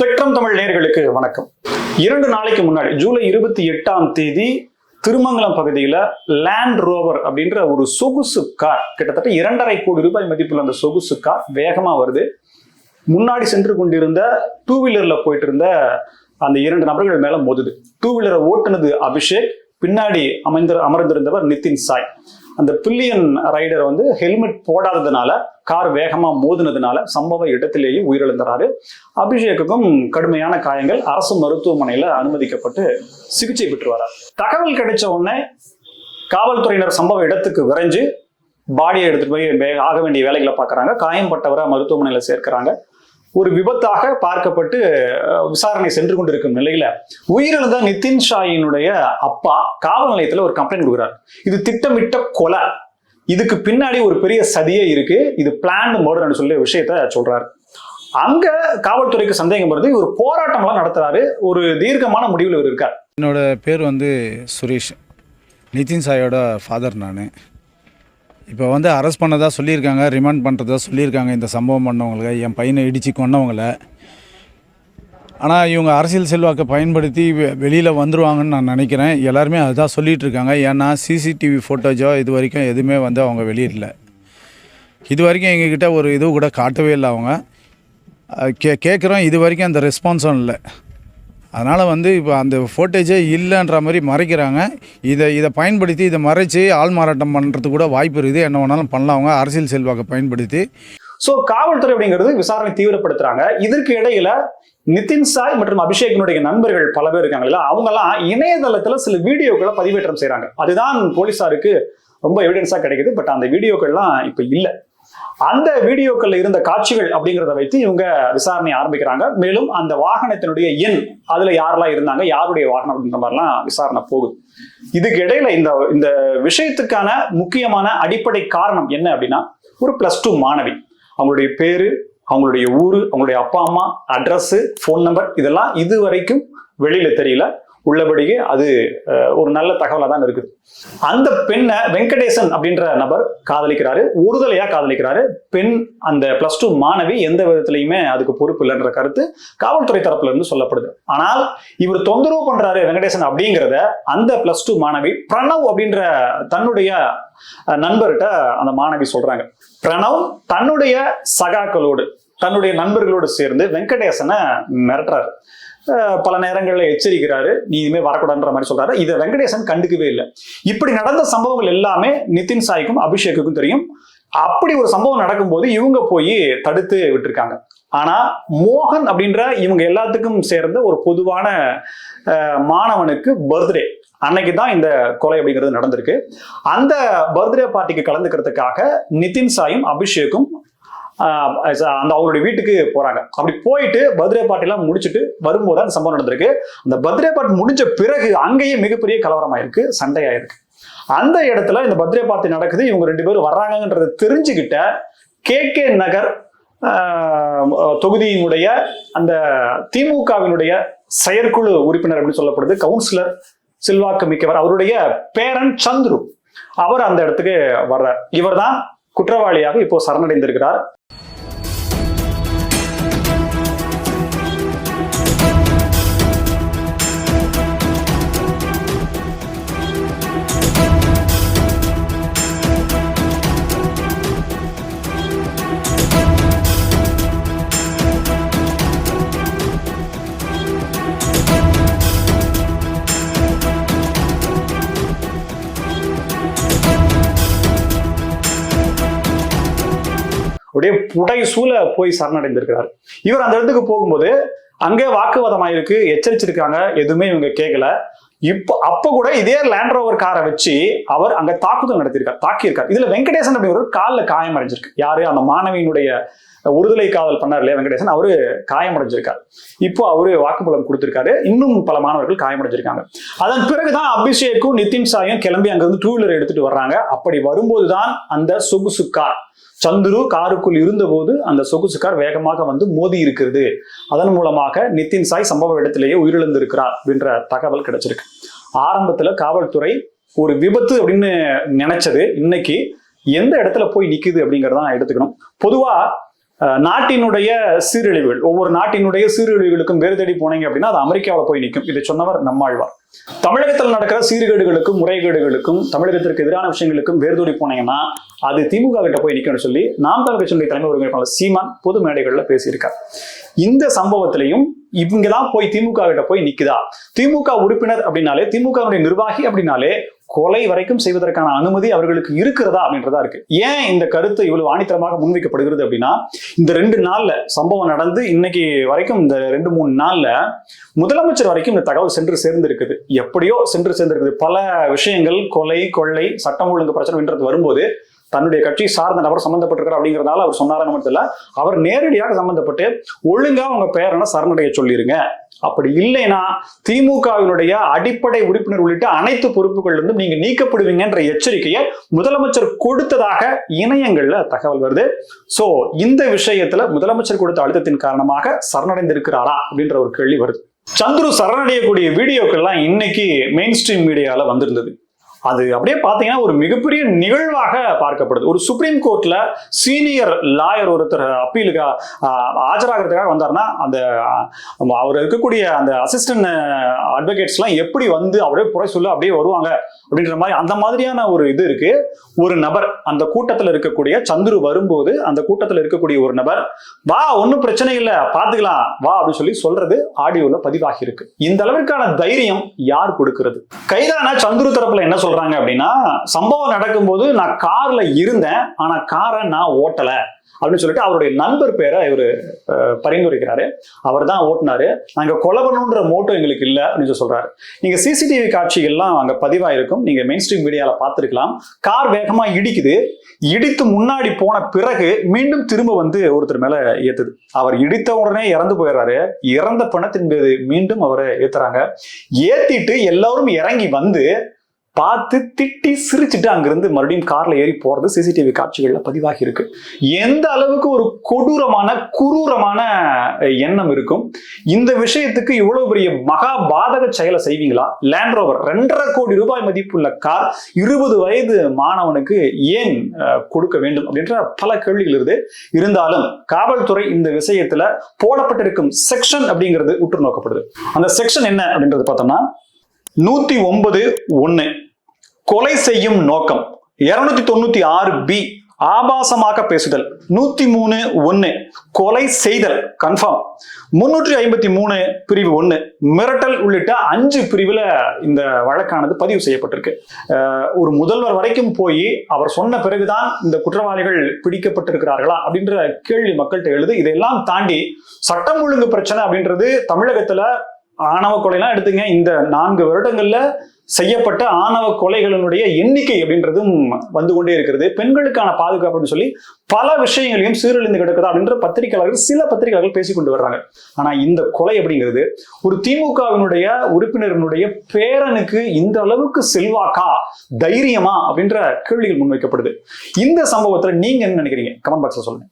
Spectrum Tamil நேர்களுக்கு வணக்கம். இரண்டு நாளைக்கு முன்னாடி ஜூலை இருபத்தி எட்டாம் தேதி திருமங்கலம் பகுதியில் லேண்ட் ரோவர் அப்படின்ற ஒரு சொகுசு கார் கிட்டத்தட்ட இரண்டரை கோடி ரூபாய் மதிப்புள்ள அந்த சொகுசு கார் வேகமா வருது. முன்னாடி சென்று கொண்டிருந்த டூ வீலர்ல போயிட்டு இருந்த அந்த இரண்டு நபர்கள் மேல மோதுது. டூ வீலரை ஓட்டுனது அபிஷேக் பின்னாடி அமைந்த அமர்ந்திருந்தவர் நிதின் சாய். அந்த பில்லியன் ரைடர் வந்து ஹெல்மெட் போடாததுனால கார் வேகமாக மோதினதுனால சம்பவ இடத்திலேயே உயிரிழந்தாரு அபிஷேக்குக்கும் கடுமையான காயங்கள் அரசு மருத்துவமனையில் அனுமதிக்கப்பட்டு சிகிச்சை பெற்று வரார் தகவல் கிடைச்ச உடனே காவல்துறையினர் சம்பவ இடத்துக்கு விரைஞ்சு பாடியை எடுத்துட்டு போய் ஆக வேண்டிய வேலைகளை பார்க்குறாங்க. காயம்பட்டவரை மருத்துவமனையில் சேர்க்கிறாங்க. ஒரு விபத்தாக பார்க்கப்பட்டு விசாரணை சென்று கொண்டிருக்கும் நிலையில உயிரிழந்த நிதின் ஷாயினுடைய அப்பா காவல் நிலையத்தில் ஒரு கம்ப்ளைண்ட் கொடுக்குறாரு. இது திட்டமிட்ட கொலை. இதுக்கு பின்னாடி ஒரு பெரிய சதியே இருக்கு. இது பிளான் மர்டர்னு சொல்லி விஷயத்த சொல்றாரு. அங்க காவல்துறைக்கு சந்தேகம் வருது. ஒரு போராட்டம்லாம் நடத்துறாரு. ஒரு தீர்க்கமான முடிவில் இவர் இருக்கார். என்னோட பேர் வந்து சுரேஷ். நிதின் சாயோட ஃபாதர் நான். இப்போ வந்து அரெஸ்ட் பண்ணதாக சொல்லியிருக்காங்க ரிமாண்ட் பண்ணுறதா சொல்லியிருக்காங்க இந்த சம்பவம் பண்ணவங்களை என் பையனை இடித்து கொண்டவங்கள ஆனால் இவங்க அரசியல் செல்வாக்கை பயன்படுத்தி வெளியில் வந்துருவாங்கன்னு நான் நினைக்கிறேன். எல்லாருமே அதுதான் சொல்லிகிட்ருக்காங்க ஏன்னா சிசிடிவி ஃபோட்டோஜோ இது வரைக்கும் எதுவுமே வந்து அவங்க வெளியிடல. இது வரைக்கும் எங்ககிட்ட ஒரு இது கூட காட்டவே இல்லை அவங்க. கே கேட்குறோம் இது வரைக்கும் அந்த ரெஸ்பான்ஸும் இல்லை. அதனால் வந்து இப்போ அந்த ஃபோட்டேஜே இல்லைன்ற மாதிரி மறைக்கிறாங்க. இதை இதை பயன்படுத்தி இதை மறைச்சி ஆள் மாறாட்டம் பண்ணுறதுக்கு கூட வாய்ப்பு இருக்குது. என்ன வேணாலும் பண்ணலாம் அவங்க அரசியல் செல்வாக்கை பயன்படுத்தி. ஸோ காவல்துறை அப்படிங்கிறது விசாரணை தீவிரப்படுத்துறாங்க. இதற்கு இடையில நிதின் சாய் மற்றும் அபிஷேகனுடைய நண்பர்கள் பல பேர் இருக்காங்கல்ல அவங்க அவங்கெல்லாம் இணையதளத்துல சில வீடியோக்களை பதிவேற்றம் செய்கிறாங்க அதுதான் போலீசாருக்கு ரொம்ப எவிடன்ஸா கிடைக்குது. பட் அந்த வீடியோக்கள்லாம் இப்ப இல்லை. அந்த வீடியோக்கள்ல இருந்த காட்சிகள் அப்படிங்கிறத வைத்து இவங்க விசாரணை ஆரம்பிக்கிறாங்க. மேலும் அந்த வாகனத்தினுடைய எண் அதுல யாரெல்லாம் இருந்தாங்க யாருடைய வாகனம் அப்படின்ற மாதிரிலாம் விசாரணை போகுது. இதுக்கு இடையில இந்த இந்த விஷயத்துக்கான முக்கியமான அடிப்படை காரணம் என்ன அப்படின்னா ஒரு பிளஸ் டூ மாணவி. அவங்களுடைய பேரு அவங்களுடைய ஊரு அவங்களுடைய அப்பா அம்மா அட்ரஸ் ஃபோன் நம்பர் இதெல்லாம் இது வரைக்கும் வெளியில தெரியல. உள்ளபடியே அது ஒரு நல்ல தகவலாக தான் இருக்குது. அந்த பெண்ணை வெங்கடேசன் அப்படின்ற நபர் காதலிக்கிறாரு. ஒருதலையா காதலிக்கிறாரு. பெண் அந்த பிளஸ் டூ மாணவி எந்த விதத்திலையுமே அதுக்கு பொறுப்பு இல்லைன்ற கருத்து காவல்துறை தரப்புல இருந்து சொல்லப்படுது. ஆனால் இவர் தொந்தரவு பண்றாரு வெங்கடேசன் அப்படிங்கிறத அந்த பிளஸ் டூ மாணவி பிரணவ் அப்படின்ற தன்னுடைய நண்பர்கிட்ட அந்த மாணவி சொல்றாங்க. பிரணவ் தன்னுடைய சகாக்களோடு தன்னுடைய நண்பர்களோடு சேர்ந்து வெங்கடேசனை மிரட்டுறாரு. பல நேரங்களில் எச்சரிக்கிறாரு. நீ இனிமே வரக்கூடாதுன்ற மாதிரி சொல்றாரு. இதை வெங்கடேசன் கண்டுக்கவே இல்லை. இப்படி நடந்த சம்பவங்கள் எல்லாமே நிதின் சாய்க்கும் அபிஷேக்குக்கும் தெரியும். அப்படி ஒரு சம்பவம் நடக்கும்போது இவங்க போய் தடுத்து விட்டுருக்காங்க. ஆனா மோகன் அப்படின்ற இவங்க எல்லாத்துக்கும் சேர்ந்த ஒரு பொதுவான மாணவனுக்கு பர்த்டே அன்னைக்கு தான் இந்த கொலை அப்படிங்கிறது நடந்திருக்கு. அந்த பர்த்டே பார்ட்டிக்கு கலந்துக்கிறதுக்காக நிதின் சாயும் அபிஷேக்கும் அந்த அவங்களுடைய வீட்டுக்கு போறாங்க. அப்படி போயிட்டு பர்த்டே பார்ட்டிலாம் முடிச்சுட்டு வரும்போது அந்த சம்பவம் நடந்திருக்கு. அந்த பர்த்டே பார்ட்டி முடிஞ்ச பிறகு அங்கேயே மிகப்பெரிய கலவரமாயிருக்கு சண்டையாயிருக்கு. அந்த இடத்துல இந்த பர்த்டே பார்ட்டி நடக்குது இவங்க ரெண்டு பேரும் வர்றாங்கன்றத தெரிஞ்சுக்கிட்ட கே கே நகர் தொகுதியினுடைய அந்த திமுகவினுடைய செயற்குழு உறுப்பினர் அப்படின்னு சொல்லப்படுது கவுன்சிலர் செல்வாக்கு மிக்கவர். அவருடைய பேரன் சந்துரு. அவர் அந்த இடத்துக்கு வர்றார். இவர்தான் குற்றவாளியாக இப்போ சரணடைந்திருக்கிறார். அப்படியே புடை சூழ போய் சரணடைந்திருக்கிறார். இவர் அந்த இடத்துக்கு போகும்போது அங்கே வாக்குவாதமாயிருக்கு எச்சரிச்சிருக்காங்க எதுவுமே இவங்க கேட்கல இப்போ அப்ப கூட இதே லேண்ட் ரோவர் காரை வச்சு அவர் அங்க தாக்குதல் நடத்தியிருக்கார் தாக்கியிருக்கார். இதுல வெங்கடேசன் அப்படிங்கிற காலில் காயம் அடைஞ்சிருக்கு. யாரு? அந்த மாணவியினுடைய ஒருதலை காதல் பண்ணார் இல்லையா வெங்கடேசன்? அவரு காயமடைஞ்சிருக்கார் இப்போ அவரு வாக்குமூலம் கொடுத்திருக்காரு. இன்னும் பல மாணவர்கள் காயமடைஞ்சிருக்காங்க அதன் பிறகுதான் அபிஷேக்கும் நிதின் சாயும் கிளம்பி அங்கிருந்து டூ வீலர் எடுத்துட்டு வர்றாங்க. அப்படி வரும்போதுதான் அந்த சொகுசு கார் சந்துரு காருக்குள் இருந்தபோது அந்த சொகுசு கார் வேகமாக வந்து மோதி இருக்கிறது. அதன் மூலமாக நிதின் சாய் சம்பவ இடத்திலேயே உயிரிழந்திருக்கிறார் அப்படின்ற தகவல் கிடைச்சிருக்கு. ஆரம்பத்துல காவல்துறை ஒரு விபத்து அப்படின்னு நினைச்சது. இன்னைக்கு எந்த இடத்துல போய் நிக்குது அப்படிங்கறத நான் எடுத்துக்கணும். பொதுவா நாட்டினுடைய சீரழிவுகள். ஒவ்வொரு நாட்டினுடைய சீரழிவுகளுக்கும் வேறு தேடி போனீங்க அப்படின்னா அது அமெரிக்காவில் போய் நிற்கும் இதை சொன்னவர் நம்மாழ்வார். தமிழகத்தில் நடக்கிற சீர்கேடுகளுக்கும் முறைகேடுகளுக்கும் தமிழகத்திற்கு எதிரான விஷயங்களுக்கும் வேறுதோடி போனீங்கன்னா அது திமுக கிட்ட போய் நிற்கும்னு சொல்லி நாம் தமிழ் கட்சியினுடைய தலைமை ஒருங்கிணைப்பாளர் சீமான் பொது மேடைகளில் பேசியிருக்கார். இந்த சம்பவத்திலையும் இவங்க தான் போய் திமுக கிட்ட போய் நிக்குதா? திமுக உறுப்பினர் அப்படின்னாலே திமுக நிர்வாகி அப்படின்னாலே கொலை வரைக்கும் செய்வதற்கான அனுமதி அவர்களுக்கு இருக்கிறதா அப்படின்றதா இருக்கு. ஏன் இந்த கருத்து இவ்வளவு ஆணித்தரமாக முன்வைக்கப்படுகிறது அப்படின்னா இந்த ரெண்டு நாள்ல சம்பவம் நடந்து இன்னைக்கு வரைக்கும் இந்த ரெண்டு மூணு நாள்ல முதலமைச்சர் வரைக்கும் இந்த தகவல் சென்று சேர்ந்திருக்குது. எப்படியோ சென்று சேர்ந்திருக்குது. பல விஷயங்கள் கொலை கொள்ளை சட்டம் ஒழுங்கு பிரச்சனைன்றது வரும்போது தன்னுடைய கட்சி சார்ந்த நபர் சம்பந்தப்பட்டிருக்கார் அப்படிங்கிறதுனால அவர் சொன்னாரன்னு மட்டும் இல்லை. அவர் நேரடியாக சம்மந்தப்பட்டு ஒழுங்கா உங்க பேரனை சரணடைய சொல்லிருங்க. அப்படி இல்லைன்னா திமுகவினுடைய அடிப்படை உறுப்பினர் உள்ளிட்ட அனைத்து பொறுப்புகளிலிருந்தும் நீங்க நீக்கப்படுவீங்கன்ற எச்சரிக்கையை முதலமைச்சர் கொடுத்ததாக இணையங்கள்ல தகவல் வருது. சோ இந்த விஷயத்துல முதலமைச்சர் கொடுத்த அழுத்தத்தின் காரணமாக சரணடைந்திருக்கிறாரா அப்படின்ற ஒரு கேள்வி வருது. சந்துரு சரணடையக்கூடிய வீடியோக்கள்லாம் இன்னைக்கு மெயின் ஸ்ட்ரீம் மீடியால வந்திருந்தது. அது அப்படியே பார்த்தீங்கன்னா ஒரு மிகப்பெரிய நிகழ்வாக பார்க்கப்படுது. ஒரு சுப்ரீம் கோர்ட்ல சீனியர் லாயர் ஒருத்தர் அப்பீலுக்கு ஆஜராகிறதுக்காக வந்தாருன்னா அந்த அவர் இருக்கக்கூடிய அந்த அசிஸ்டன்ட் அட்வொகேட்ஸ்லாம் எப்படி வந்து அப்படியே புறை சொல்ல அப்படியே வருவாங்க அப்படின்ற மாதிரி அந்த மாதிரியான ஒரு இது இருக்கு. ஒரு நபர் அந்த கூட்டத்தில் இருக்கக்கூடிய சந்துரு வரும்போது அந்த கூட்டத்தில் இருக்கக்கூடிய ஒரு நபர் வா ஒன்றும் பிரச்சனை இல்லை பார்த்துக்கலாம் வா அப்படின்னு சொல்லி சொல்றது ஆடியோல பதிவாகி இருக்கு. இந்த அளவிற்கான தைரியம் யார் கொடுக்கிறது? கைதான சந்துரு தரப்புல என்ன சொல்றாங்க அப்படின்னா சம்பவம் நடக்கும்போது நான் கார்ல இருந்தேன் ஆனா காரை நான் ஓட்டல அப்படின்னு சொல்லிட்டு அவருடைய நண்பர் பேரை இவர் பரிந்துரைக்கிறாரு. அவர் தான் ஓட்டினாரு. நாங்க கொலை பண்ணணுன்ற மோட்டோ எங்களுக்கு இல்லை அப்படின்னு சொல்லி சொல்றாரு. நீங்க சிசிடிவி காட்சிகள்லாம் அங்க பதிவாயிருக்கும். நீங்க மெயின் ஸ்ட்ரீம் மீடியால பார்த்துருக்கலாம். கார் வேகமா இடிக்குது. இடித்து முன்னாடி போன பிறகு மீண்டும் திரும்ப வந்து ஒருத்தர் மேல ஏத்துது. அவர் இடித்த உடனே இறந்து போயிடுறாரு. இறந்த பணத்தின் மீது மீண்டும் அவரை ஏத்துறாங்க. ஏத்திட்டு எல்லாரும் இறங்கி வந்து பார்த்து திட்டி சிரிச்சுட்டு அங்கிருந்து மறுபடியும் கார்ல ஏறி போறது சிசிடிவி காட்சிகள்ல பதிவாகி இருக்கு. எந்த அளவுக்கு ஒரு கொடூரமான குரூரமான எண்ணம் இருக்கும்? இந்த விஷயத்துக்கு இவ்வளவு பெரிய மகா பாதக செயலை செய்வீங்களா? லேண்ட் ரோவர் ரெண்டரை கோடி ரூபாய் மதிப்புள்ள கார் இருபது வயது மாணவனுக்கு ஏன் அஹ், கொடுக்க வேண்டும் அப்படின்ற பல கேள்விகள் இருந்து இருந்தாலும் காவல்துறை இந்த விஷயத்துல போடப்பட்டிருக்கும் செக்ஷன் அப்படிங்கிறது உற்று நோக்கப்படுது. அந்த செக்ஷன் என்ன அப்படின்றது பார்த்தோம்னா நூத்தி ஒன்பது ஒன்னு கொலை செய்யும் நோக்கம். இருநூத்தி தொண்ணூத்தி ஆறு பி ஆபாசமாக பேசுதல். நூத்தி மூணு ஒன்னு கொலை செய்தல். கன்ஃபார்ம் முன்னூற்றி ஐம்பத்தி மூணு பிரிவு ஒன்னு மிரட்டல் உள்ளிட்ட அஞ்சு பிரிவுல இந்த வழக்கானது பதிவு செய்யப்பட்டிருக்கு. ஒரு முதல்வர் வரைக்கும் போய் அவர் சொன்ன பிறகுதான் இந்த குற்றவாளிகள் பிடிக்கப்பட்டிருக்கிறார்களா அப்படின்ற கேள்வி மக்கள்கிட்ட எழுது. இதெல்லாம் தாண்டி சட்டம் ஒழுங்கு பிரச்சனை அப்படின்றது தமிழகத்துல ஆணவ கொலைலாம் எடுத்துங்க. இந்த நான்கு வருடங்கள்ல செய்யப்பட்ட ஆணவ கொலைகளினுடைய எண்ணிக்கை அப்படின்றதும் வந்து கொண்டே இருக்கிறது. பெண்களுக்கான பாதுகாப்புன்னு சொல்லி பல விஷயங்களையும் சீரழிந்து கிடக்குதா அப்படின்ற பத்திரிகையாளர்கள் சில பத்திரிகையாளர்கள் பேசி கொண்டு வர்றாங்க. ஆனா இந்த கொலை அப்படிங்கிறது ஒரு திமுகவினுடைய உறுப்பினரினுடைய பேரனுக்கு இந்த அளவுக்கு செல்வாக்கா தைரியமா அப்படின்ற கேள்விகள் முன்வைக்கப்படுது. இந்த சம்பவத்துல நீங்க என்ன நினைக்கிறீங்க? கமெண்ட் பாக்ஸ்ல சொல்லுங்க.